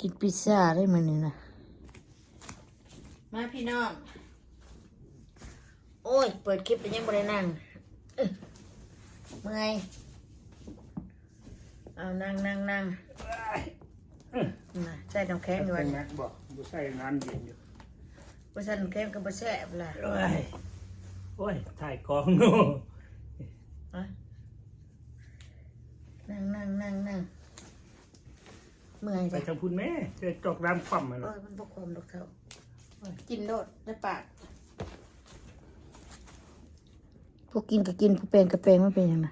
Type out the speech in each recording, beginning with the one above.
กินพิซซ่าได้มันนี่นะมาพี่น้อง โอ้ย เปิดคลิปไปยังบ่ได้นั่งอึ๊ะเมื่อยเอานั่งนั่งนั่งน่ะใส่น้ำแข็งอยู่เป็วันนนักบอกบุใส่งานเย็นอยู่บ่ใส่น้ำแข็งก็บ่แซ่บล่ะโอ้ย โอ้ย ถ่ายกองโน่ อะนั่งนั่งนั่งนั่ง เมื่อยไปจ้ะทางพุ่นแม่จะจอกรามคว่ำมันโอ้ยมันบ่คมดอกเท่ากินโดดในปากพวกกินก็กินพวกเป็นก็เป็นมันเป็นยังไง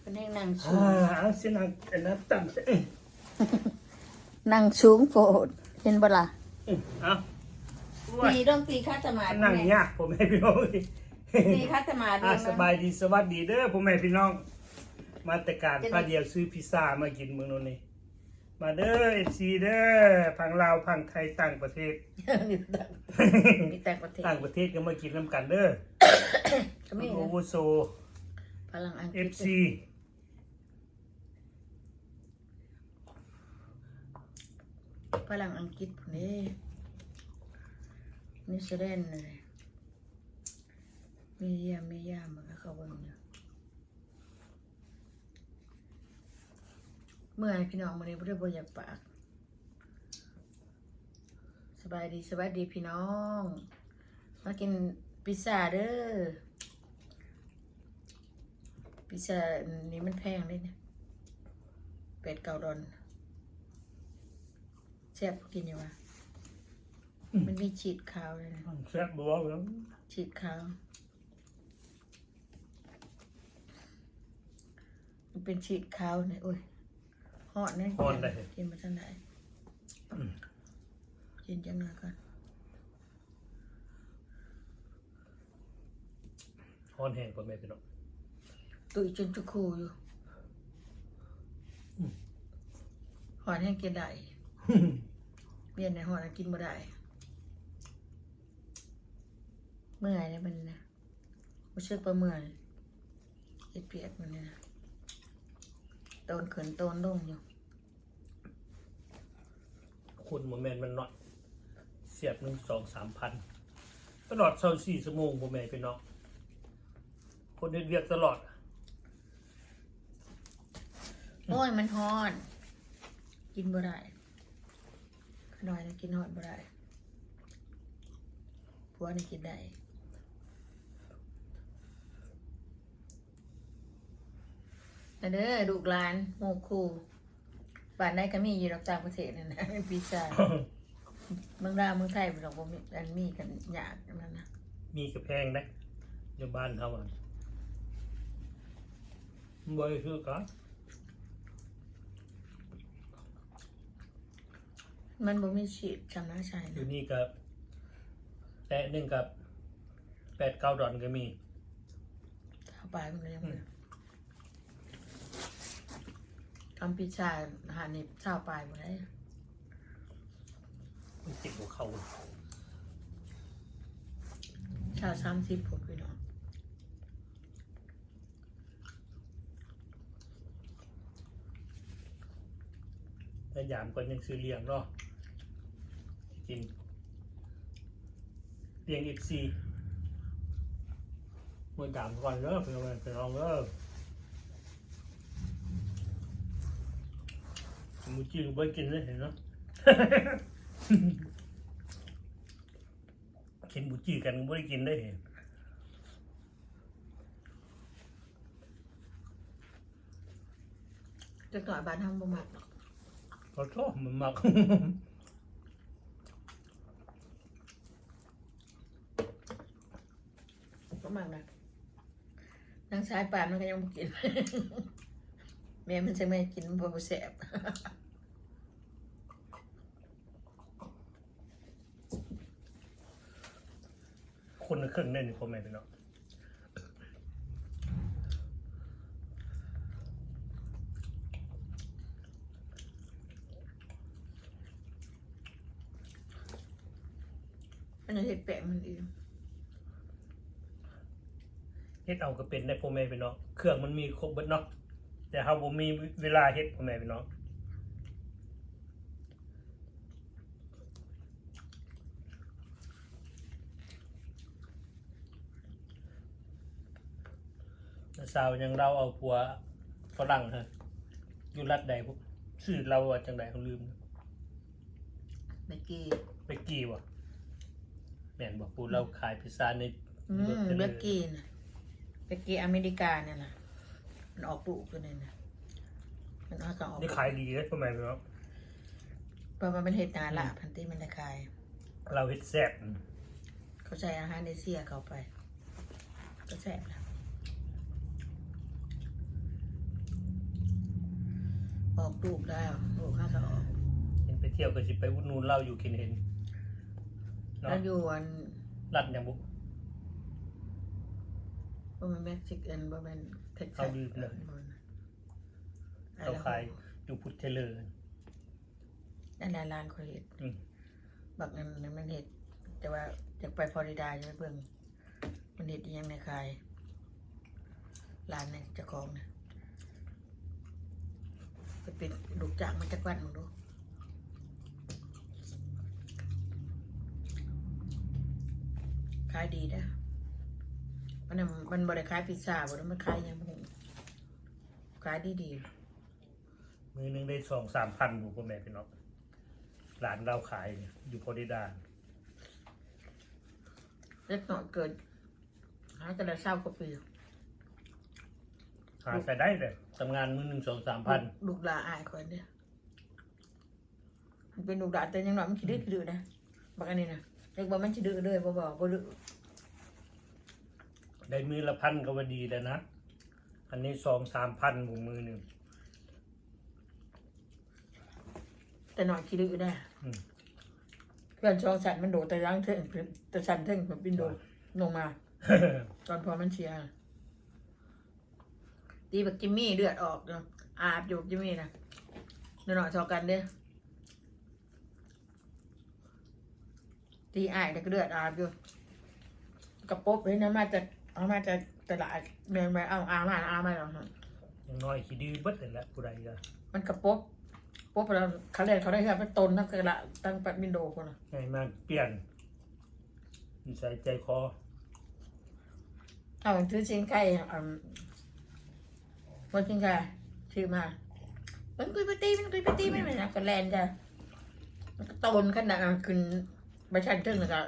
เป็นให้นั่งสูอ่างเอาเส้นทางอันนั้นต่ำเส้นนั่งสูงโพด เห็นบ่ล่ะเอาโอ้ยตีต้องตีคัตมาดนั่งยากผมให้พี่น้องตีคัตมาดอะด้วยสนะบายดีสวัสดีเด้อผมแม่พี่น้อง มาแต่การพาเดียวซื้อพิซซ่ามากินเมืองโนนนี่มาเด้อเอฟซีเด้อพังลาวพังไทยต่างประเทศมีแต่มีแต่ประเทศต่างประเทศก็มากินน้ำกันเด้อก็ไม่โอนะโวโซพลังอังกเอฤษฟซี พลังอังกฤษพวกนี้นิวซีแลนเลยมีเยี่ยมมียามมันก็เขาเบิ่งอยู่เมื่อพี่น้องมื้อนี้บ่ได้บ่อยากปาก สบายดีสบายดีพี่น้อง มากินพิซซ่าเด้อพิซซ่านี่มันแพงเลยเนี่ยเป็ดเกาดอน แซ่บกินอยู่วะมันมีฉีดขาวเลยนะ แซ่บบัวแล้วฉีดขาว มันเป็นฉีดขาวเนี่ยโอ้ยหอดเนี่ยกินมาทันไหนกินจังหน่อยก่อนฮอนแห้งพ่อแม่พี่น้องตุยจนจุกคูอยู่หอดให้กินได้ เมียนในหอดให้กินบ่ได้ เมื่อยเลยมันนะรู้สึกว่าเมื่อยเจ็ดเปียกมันเนี่ยนะโตนเขินโตนลงอยู่คนโมเมนต์มันน้อยเสียบหนึ่งสองสามพันตลอดเช้าสี่ชั่วโมงพ่อแม่พี่น้องคนเฮ็ดเวียกตลอด โอ้ย มันฮอน กินบ่ได้ข น้อยนะกินฮอดบ่ได้ผัวนี่กินได้อันเด้อลูกหลานโมคูบ้านใดก็มีอยู่ดอกต่างประเทศนั่นนะพิซซ่าเมืองลาวเมืองไทยบ่ดอกบ่มีอันมีกันยากนั่นนะมีกระแพงนะอยู่บ้านเขาอะบ่อยคือกัน มันบ่มีชีดจำน้าใช่อนะยู่นี่กับแตะหนึ่งกับแปดเก้าดอนก็มีเข้าไปมันเลยยังบ่ทำพิซซ่าอาหารนี่เช้าปลายหมดเลยมันติดหัวเขาเช้าสามสิบผมพี่น้องพยายามก็ยังซื้อเลี้ยงเนาะ กินเลี้ยงเอฟซีมันดามก่อนเด้อเพื่อนไปลองเด้อมูจิงเบิ้กินเลยเห็นเนาะกินบูจีกันไม่ได้กินได้เห็นจะหน่อยบ้านทำบ่มักหรอกเขาชอบมันมัก ก็มากนะนางสายป่านมันก็ยังบ่กิน แม่มันจะไม่กินมันบ่แสบคนละครึ่งได้นี่พ่อแม่พี่น้องมันาะเห็ดแปะมันเอง เฮ็ ดเอาก็เป็นได้พ่อแม่พี่น้องเครื่องมันมีครบเบิดเนาะแต่เฮาบ่มีเวลาเฮ็ดพ่อแม่พี่น้องแล้วสาวยังเราเอาผัวฝรั่งฮะอยู่รัฐใดพวกชื่อเราว่าจังไดเขาลืมเมื่อกี้ไปกี่วะแม่นบอกปูเราขายพิซซ่าในอืมเมื่อกี้ นะเมื่อกี้อเมริกาเนี่ยนะมันออกลูกตัวนี้นะมันเอาก็ออกนี่ขายดีเลยพ่อแม่พี่น้องเพราะมันเป็นเห็ดนาละพันธุ์มันจะคาย เราเฮ็ดแซ่บเขาใช้อาหารเอเชียเข้าไป ก็แซ่บนะออกลูกแล้วลูกข้าก็ออกเห็นไปเที่ยวก็สิไปอุดหนูนเราอยู่กินเห็นเนาะแล้วอยู่อันรัดยังบุ บ่แมันเม็กซิกันบ่แมันเท็กซัเอาสดีไปเลยไอ้เราละขายอยู่พุทธเทเลอร์อันนั้นร้านเขาเห็ดอืม บักนั้นนั้นมันเห็ดแต่ว่าอยากไปฟลอริดาจะไปเบิ่งมันเห็ดอิหยังในคายร้านเนี่ยเจ้าของเนี่ยไปเป็นลูกจ้างมันจักวันมึงดูขายดีนะ มันน่ะมันบริขายพิซซ่าบ่ได้มันขายอิหยังบ่ขายดีดีๆมือหนึงได้สองสามพันบุพ่อแม่พี่น้องร้านเราขายอยู่ฟลอริดาเล็กน้อยเกินหาจะได้เศร้ากว่าปีหาใส่ได้เลยทำงานมือหนึ่งสองสามพันลูกหลาอายคนเนี่ยมันเป็นลูกหลาแต่ยังหน่อยมันขี้ดื้อขี้ดื้อนะบักอันนี้นะเด็กบอกมันขี้ดื้อเลยบ่บอกบ่ดื้อ ได้มือละพันก็ว่าดีแล้วนะ อันนี้สองสามพันหมูมือหนึ่งแต่หน่อยขี้ดื้อได้อืมเพื่อนช่องสันมันโดดแต่ยังเท่งแต่สันเท่งผมบินโดดลงมา ตอนพอมันเชียร์ตีบักจิมมี่เลือดออกเนาะอาบอยู่บักจิมมี่นะเดี๋ยวหน่อยชอกันเด้อตีอ้ายแต่ก็เลือดอาบอยู่กระป๊บเห็นนะมาจาก เอามาจากตลาดเดินไปเอาอามาอามาแล้วอย่างน้อยขี้ดื้อเบิดเลยแหละผู้ใดก็มันกระป๊บป๊บแล้วเขาเรียนเขาได้แค่เป็นตนทั้งกระละตั้งปัดวินโดว์คนละให้มันเปลี่ยนนิสัยใจคอเอาชื่อชิงไก่อืมวันชิงไก่ชื่อมามันกุยปตีมันกุยปตีมันไม่นะก็แลนจ้ะมันก็ตนขนาดนั้นขึ้นไปชั้นเทึ่งแล้วก็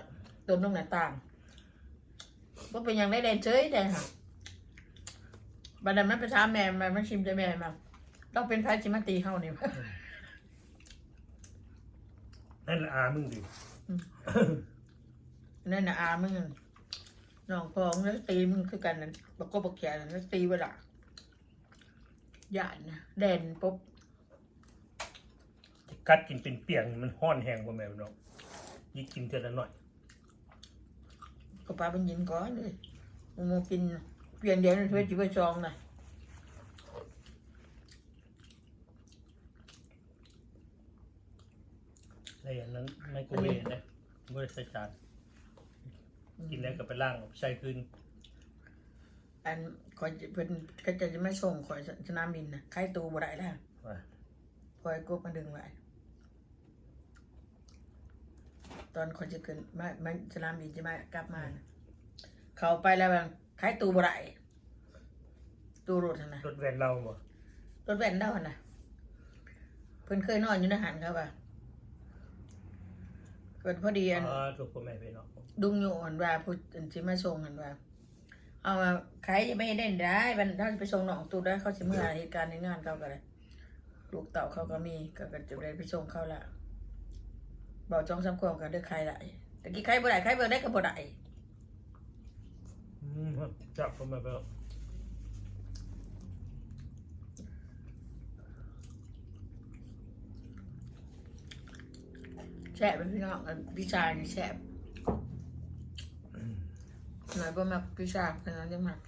ตนตรงหน้าต่าง ว่าเป็นหยังได้แลนเฉยแต่ค่ะบัดนั้นมันไปถามแม่มามันชิมใจแม่มาต้องเป็นพายชิมาตีเข้านี่นั่นละอามึงดินั่นน่ะอามึงน้องพองแล้วตีมึงคือกันนั่นบอกก็บอกแขนแล้วตีเวลาหยาดนะแดนปุ๊บกัดกินเป็นเปียงมันห้อนแห้งกว่าแม่พี่น้องยิ่งกินเท่าละหน่อย ก็ปลาเป็นยินก้อนเลยมึงมากินเปลี่ยนเดี๋ยวนี่เพื่อจีบซองนะในอันนั้นไมโครเวฟนะไม่ได้ใส่จานกินแล้วก็ไปล่างเอาไปใส่คืนอันคอยจะเพิ่นก็จะจะไม่ส่งคอยสนามบินนะใครตูบ่ได้แล้วว่าคอยกบมาดึงไว้ ตอนคอยจะขึ้นมามาสนามบินจะมากลับมานะเขาไปแล้วบางใครตูบ่ได้ตูรถหั่นนะรถแวนเราบ่รถแว่นเด้าหั่นนะเพิ่นเคยนอนอยู่ในหันครับว่าเกิดพอดีอัน อ๋อถูกพ่อแม่พี่น้องดุงอยู่หันว่าพูดอันสิมาส่งหันว่า เอามาใครจะไม่ได้ได้มันถ้าจะไปส่งหนองตูได้เขาสิเมื่อเหตุการณ์ในงานเขาก็เลยลูกเต่าเขาก็มีก็ก็จะได้ไปส่งเขาละ บอกจองสามควงกันด้วยใครละตะกี้ใครบ่ได้ใครบ่ได้ก็บ่ได้อืมจับพ่อแม่พี่น้องแซ่บเป็นพี่น้องอันพี่ชายนี่แซ่บหน่อยบ่มักพี่ชายเป็นอะไรมัก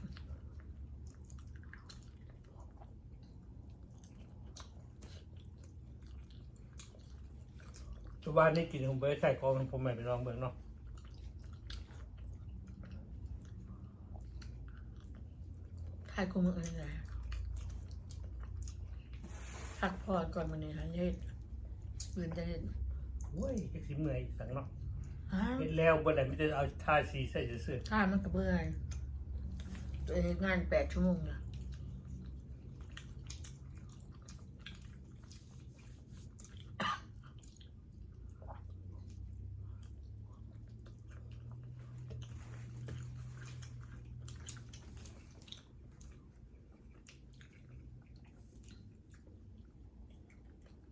ทุบ้านนี่กินของเบิใส่กองผมใหม่ไปลองเบิร์เนาะถ่ายกูมืออะไรนะพักพอก่อนมันนี่ยฮะเย็ดบื่นจะเย็ดโอ้ยจะสิเมื่อยอีกสังเนาะเฮ็ดแล้วบนไหนไม่ได้เอาทาสีใส่เสื้อ ถ้ามันกระเบื่อตัวเองงานแปดชั่วโมงนะ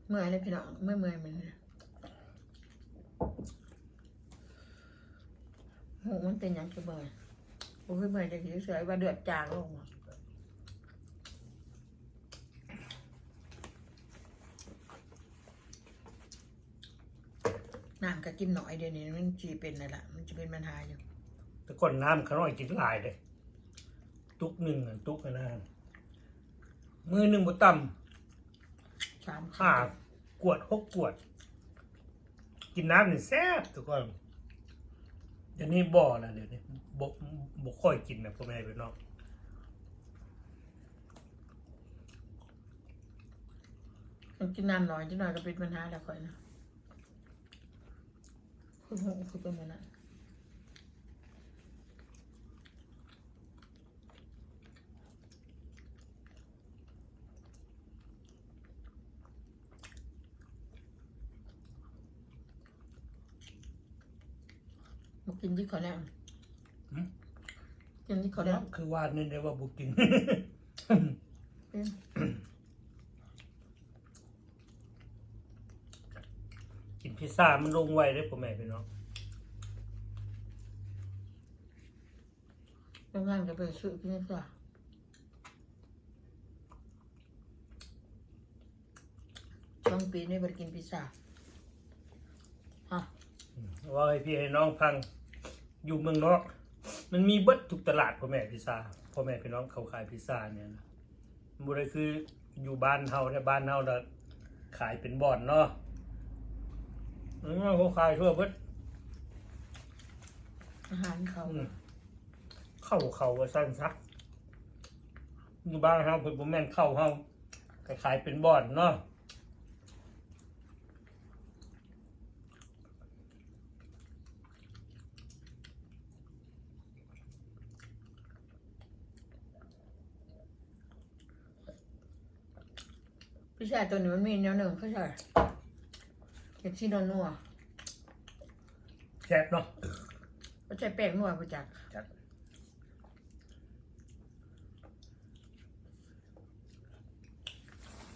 เมื่อยเลยพี่น้องเมื่อเมื่อยมันหูมันเป็นยังจะเบื่อโอ้ยเมื่อยจะเฉยๆว่าเดือดจางลงน้ำก็กินหน่อยเดี๋ยวนี้มันจีเป็นเลยล่ะ มันจะเป็นปัญหาอยู่แต่ก่อนน้ำขน้อยกินหลายเด้ตุกหนึ่งตุกอะนะมือหนึ่งบ่ต่ำ สามห้ากวดหกกวด กินน้ำนี่แซ่บทุกคนเดี๋ยวนี้บ่อแล้วเดี๋ยวนี้บ่บ่ค่อยกินนะพ่อแม่พี่น้องมันกินน้ำหน่อยจะหน่อยก็เป็นปัญหาแล้วค่อยนะคือหูคือเป็นมันนะ มากินที่เขาแน่กินที่เขาแน่คือว่านี่ได้ว่าบ่กินเป็นกินพิซซ่ามันลงไวได้อพ่อแม่พี่น้องโรงงานก็ไปซื้อกินนี่จ้ะช่วงปีนี้ไปกินพิซซ่าฮะ ว่าให้พี่ให้น้องพังอยู่เมืองนอก มันมีเบิดทุกตลาดพ่อแม่พิซซ่าพ่อแม่พี่น้องเขาขายพิซซ่าเนี่ยนะบ่ได้คืออยู่บ้านเฮาแต่บ้านเฮาน่ะขายเป็นบ่อนเนาะเออเขาขายทั่วเบิดอาหารเขาอืมเข้าเขาว่าสั้นซักอยู่บ้านเฮาเพิ่นบ่แม่นเข้าเฮาก็ขายเป็นบ่อนเนาะ พิซซ่าตัวนี้มันมีแนวหนึ่งเขาใช่เห็ดที่นวนัวแซ่บเนาะเขาใช้แป้งนัวประจักษ์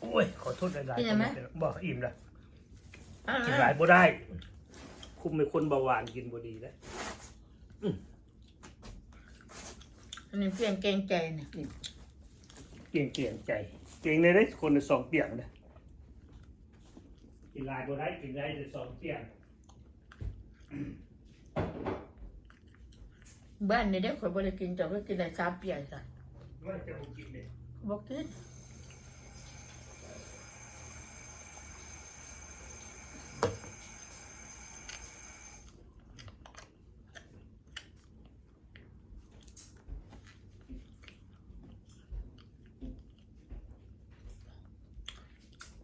โอ้ย ขอโทษหลายๆบอกอิ่มละอ่ากินหลายบ่ได้ คุมเป็นคนเบาหวานกินบ่ดีแล้วอันนี้เพียงเกรงใจเนี่ยเก่งเก่งใจ เก่งเลยได้คนละสองเปียงเลยกินหลายบ่ได้กินได้แต่สองเปียงบ้านเนี่ยเด็กคนบริกินแต่ก็กินได้สามเปียกจ้ะว่าจะบ่กินเนี่ยบอกกิน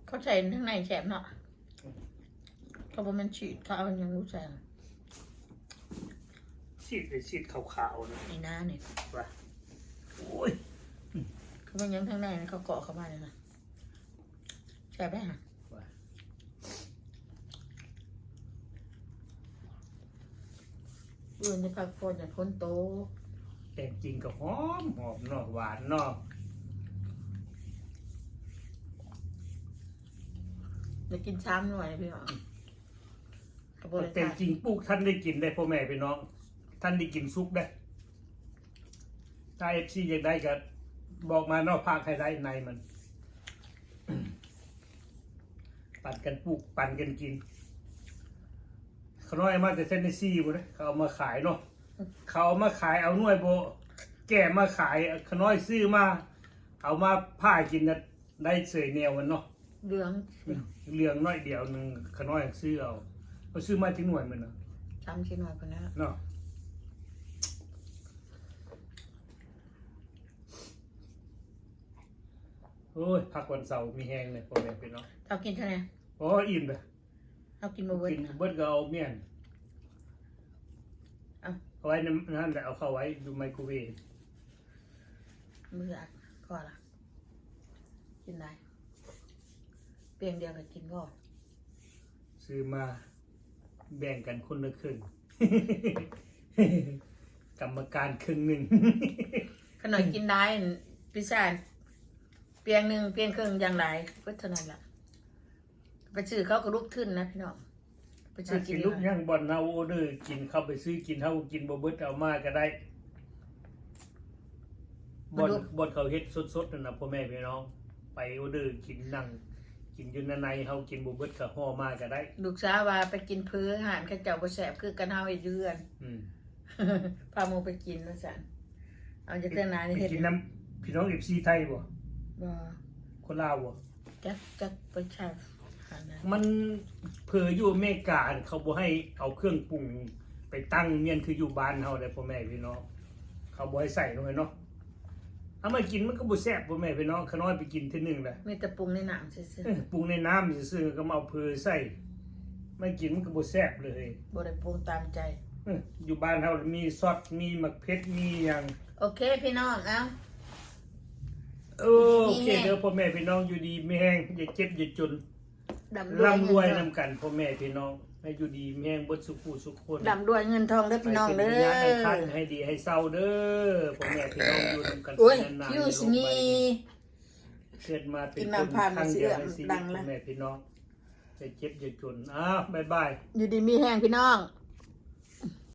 เขาใส่ข้างในแฉบเนาะเขาบอกมันฉีดเขาเอายังรู้ใส่ชีดเลยชีดขาวๆนะไอ้น้าเนี่ยว่าโอ้ยเขาบอกยังข้างในนะเขาเกาะเข้ามาเลยนะใช่ไหมฮะว่าเบื่อจะพักผ่อนอย่างคนโตแต่จริงก็หอมหอมเนาะหวานเนาะ จะกินช้ำหน่อยนะพี่หมอเขาบอกเลยแต่จริงปลูกท่านได้กินได้พ่อแม่พี่น้อง ท่านได้กินซุปได้ถ้าเอฟซีอยากได้ก็บอกมานอกภาคใครได้ในมัน ปั่นกันปลูกปั่นกันกินเขาน้อยมาแต่เซนเนซี่บ่เลยเขาเอามาขายเนาะเขาเอามาขายเอาหน่วยโบแก่มาขายเขาน้อยซื้อมา เอามาผ้ากินนะได้เสยแนวมันเนาะ เหลืองเหลืองน้อยเดียวหนึ่งเขาน้อยซื้อเอาเขาซื้อมาที่หน่วยมันเนาะช้ำชิ้นหน่อยคนนั้นเนาะโอ้ยพักวันเสาร์มีแห้งเลยพ่อแม่พี่น้องเอากินเท่าไหร่โอ้อิ่มเลยเอากินมาเบิดกินเบิดก็เอาเมี่ยนเอาเอาไว้ในนั่นแหละเอาเข้าไว้ดูไมโครเวฟมืออัดก่อนละกินได้ เพียงเดียวก็กินก็ซื้อมาแบ่งกันคนละครึ่ง กรรมการครึ่งหนึ่ง ขนมกินได้พิซซ่าเปียงหนึ่งเปียงครึ่งอย่างไรเพื่อเท่านั้นละไปซื้อเขาก็ลุกขึ้นนะพี่น้องไปซื้อกิกินนดีลูกกว่าย่างบอลเนาโอเดอร์กินเข้าไปซื้อกินเท่ากินบ่เบิดเอามาก็ได้บอลบอลเขาเฮ็ดสดๆนั่นนะพ่อแม่พี่น้อง ไปออเดอร์กินนั่ง กินอยู่ในในเฮากินบ่เบิดก็ห่อมาก็ได้ ลูกสาวว่าไปกินพื้นอาหารข้าเจ้าบ่แสบคือกันเฮาไอ้เดือน อืมพาโมไปกินว่าซั่นเอาจากเรื่องนั้นไปเฮ็ดกินน้ำพี่น้อง FC ไทยบ่บ่คนลาวบ่จักจักไปใช้หานั้นมันเผออยู่อเมริกาเขาบ่ให้เอาเครื่องปรุงไปตั้งเมียนคืออยู่บ้านเฮาได้พ่อแม่พี่น้องเขาบ่ให้ใส่ลงไปเนาะ เอามากินมันก็บ่แซ่บพ่อแม่พี่น้องขน้อยไปกินเทีนึงแหละมีแต่ปรุงในน้ำซื่อเอ้ยปรุงในน้ำซื่อๆก็มาเอาเพอใส่มากินมันก็บ่แซ่บเลยๆบ่ได้ปรุงตามใจ เอ้ยอยู่บ้านเฮามีซอสมีมะเขือมีหยัง โอเคพี่น้องเอ้า โอเคเด้อพ่อแม่พี่น้องอยู่ดีไม่แห้งอย่าเจ็บอย่าจนดำด้วยร่ำรวยเงินำนทองกันพ่อแม่พี่น้อง ให้อยู่ดีมีแห้งเบิดสุขผู้สุขคนดำด้วยเงินทองเด้อพี่น้องเด้ให้ป็นพยานให้คันอให้ดีให้เศร้าเด้อพ่อแม่พี่น้องอยู่นำกันโอ้ยนานๆยูสโลกใบมีนี้เกิดมาเป็นกินคนน้ำผ่านครั้งเดียวในมาเสีชียวิดัตงพ่แล้อวแม่พี่น้องจะเจ็บอย่าจนอ้าวบ๊ายบายอยู่ดีมีแห้งพี่น้อง